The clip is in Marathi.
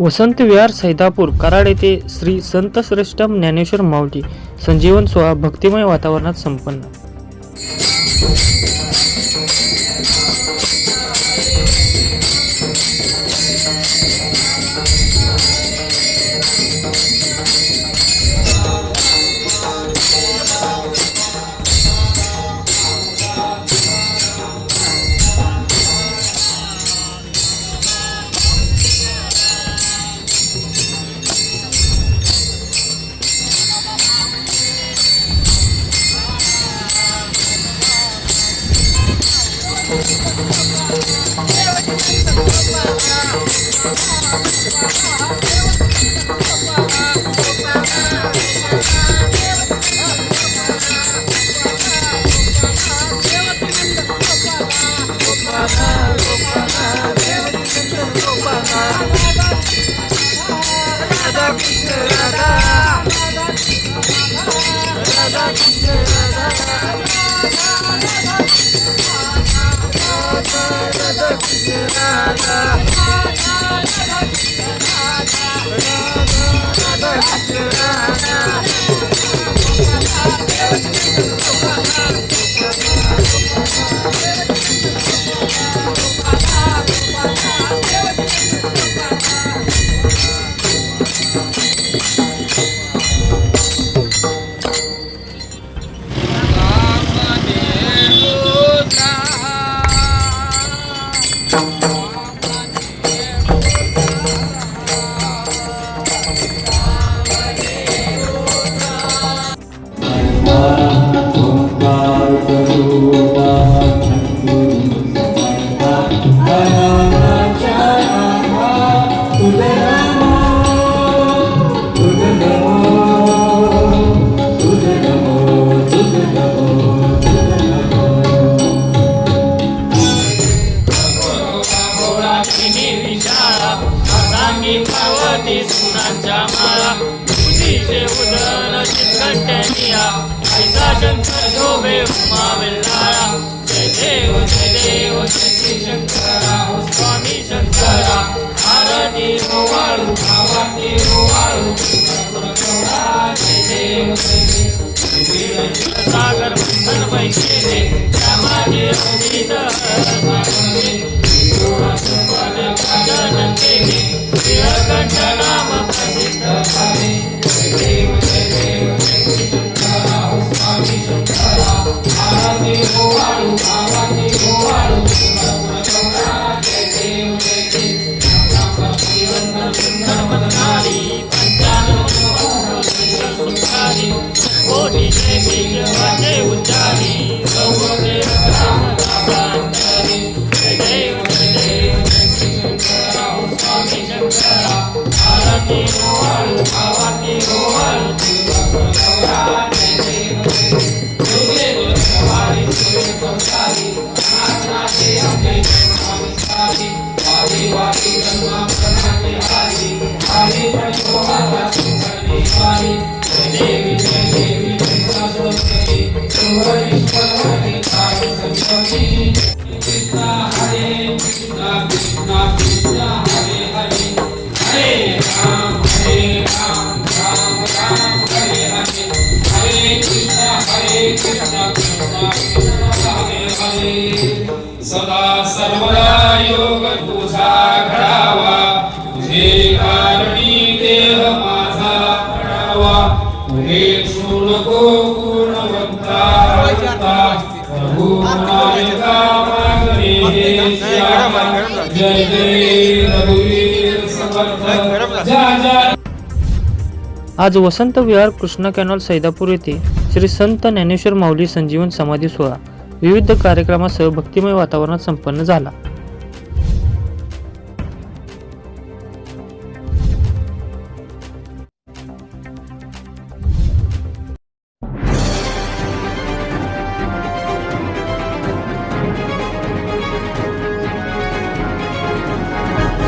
वसंत विहार सैदापूर कराड येथे श्री संत श्रेष्ठ ज्ञानेश्वर माऊली संजीवन सोहळा भक्तिमय वातावरणात संपन्न. रांगी पावती सुनांच्या माळा. तुझीचे उदर चितकंठनिया ऐसा शंकर शोभे उमा वेल्लाळा जय देव जय देव श्री शंकरा. हो स्वामी शंकरा. आरती हो वाळू भावाती हो वाळू जय देव जय देव. सागर मंथन वैकेले त्या माझे आरती हो वाळू भावाती हो सदा सर्वदा योग तुझा घडावा तुझे कारणी देह माझा घडावा तुझे नको पूर्णवंता जय जय रघुवीर समर्थ आज वसंत विहार कृष्णा कॅनॉल सैदापूर येथे श्री संत ज्ञानेश्वर माऊली संजीवन समाधी सोहळा. विविध कार्यक्रमासह भक्तिमय वातावरणात संपन्न झाला.